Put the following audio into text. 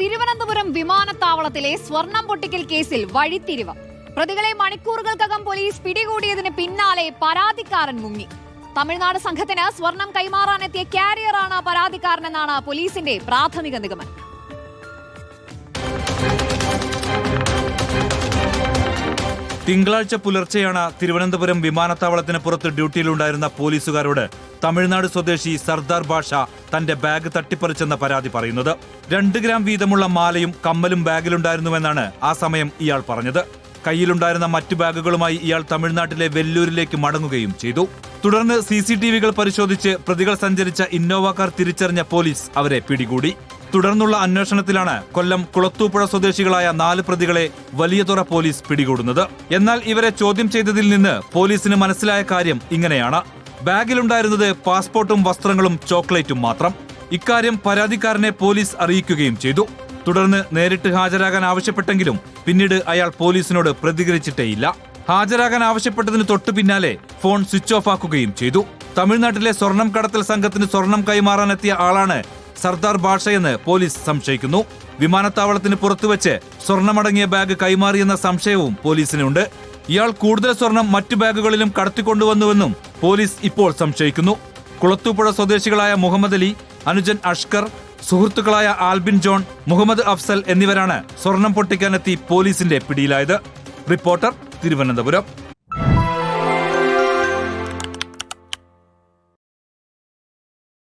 തിരുവനന്തപുരം വിമാനത്താവളത്തിലെ സ്വർണം പൊട്ടിക്കൽ കേസിൽ വഴിത്തിരിവ്. പ്രതികളെ മണിക്കൂറുകൾക്കകം പോലീസ് പിടികൂടിയതിന് പിന്നാലെ പരാതിക്കാരൻ മുങ്ങി. തമിഴ്നാട് സംഘത്തിന് സ്വർണം കൈമാറാനെത്തിയ കാരിയറാണ് പരാതിക്കാരനെന്നാണ് പോലീസിന്റെ പ്രാഥമിക നിഗമനം. തിങ്കളാഴ്ച പുലർച്ചെയാണ് തിരുവനന്തപുരം വിമാനത്താവളത്തിന് പുറത്ത് ഡ്യൂട്ടിയിലുണ്ടായിരുന്ന പോലീസുകാരോട് തമിഴ്നാട് സ്വദേശി സർദാർ ഭാഷ തന്റെ ബാഗ് തട്ടിപ്പറിച്ചെന്ന പരാതി പറയുന്നത്. രണ്ട് ഗ്രാം വീതമുള്ള മാലയും കമ്മലും ബാഗിലുണ്ടായിരുന്നുവെന്നാണ് ആ സമയം ഇയാൾ പറഞ്ഞത്. കയ്യിലുണ്ടായിരുന്ന മറ്റു ബാഗുകളുമായി ഇയാൾ തമിഴ്നാട്ടിലെ വെല്ലൂരിലേക്ക് മടങ്ങുകയും ചെയ്തു. തുടർന്ന് സി പരിശോധിച്ച് പ്രതികൾ സഞ്ചരിച്ച ഇന്നോവ കാർ തിരിച്ചറിഞ്ഞ പോലീസ് അവരെ പിടികൂടി. തുടർന്നുള്ള അന്വേഷണത്തിലാണ് കൊല്ലം കുളത്തൂപ്പുഴ സ്വദേശികളായ നാല് പ്രതികളെ വലിയതുറ പോലീസ് പിടികൂടുന്നത്. എന്നാൽ ഇവരെ ചോദ്യം ചെയ്തതിൽ നിന്ന് പോലീസിന് മനസ്സിലായ കാര്യം ഇങ്ങനെയാണ്. ബാഗിലുണ്ടായിരുന്നത് പാസ്പോർട്ടും വസ്ത്രങ്ങളും ചോക്ലേറ്റും മാത്രം. ഇക്കാര്യം പരാതിക്കാരനെ പോലീസ് അറിയിക്കുകയും ചെയ്തു. തുടർന്ന് നേരിട്ട് ഹാജരാകാൻ ആവശ്യപ്പെട്ടെങ്കിലും പിന്നീട് അയാൾ പോലീസിനോട് പ്രതികരിച്ചിട്ടേയില്ല. ഹാജരാകാൻ ആവശ്യപ്പെട്ടതിന് തൊട്ടു പിന്നാലെ ഫോൺ സ്വിച്ച് ഓഫ് ആക്കുകയും ചെയ്തു. തമിഴ്നാട്ടിലെ സ്വർണം കടത്തൽ സംഘത്തിന് സ്വർണം കൈമാറാനെത്തിയ ആളാണ് സർദാർ ബാഷയെന്ന് പോലീസ് സംശയിക്കുന്നു. വിമാനത്താവളത്തിന് പുറത്തുവച്ച് സ്വർണമടങ്ങിയ ബാഗ് കൈമാറിയെന്ന സംശയവും പോലീസിനുണ്ട്. ഇയാൾ കൂടുതൽ സ്വർണം മറ്റു ബാഗുകളിലും കടത്തിക്കൊണ്ടുവന്നുവെന്നും പോലീസ് ഇപ്പോൾ സംശയിക്കുന്നു. കുളത്തൂപ്പുഴ സ്വദേശികളായ മുഹമ്മദ് അലി അനുജൻ അഷ്കർ സുഹൃത്തുക്കളായ ആൽബിൻ ജോൺ മുഹമ്മദ് അഫ്സൽ എന്നിവരാണ് സ്വർണം പൊട്ടിക്കാനെത്തി പോലീസിന്റെ പിടിയിലായത്. റിപ്പോർട്ടർ തിരുവനന്തപുരം.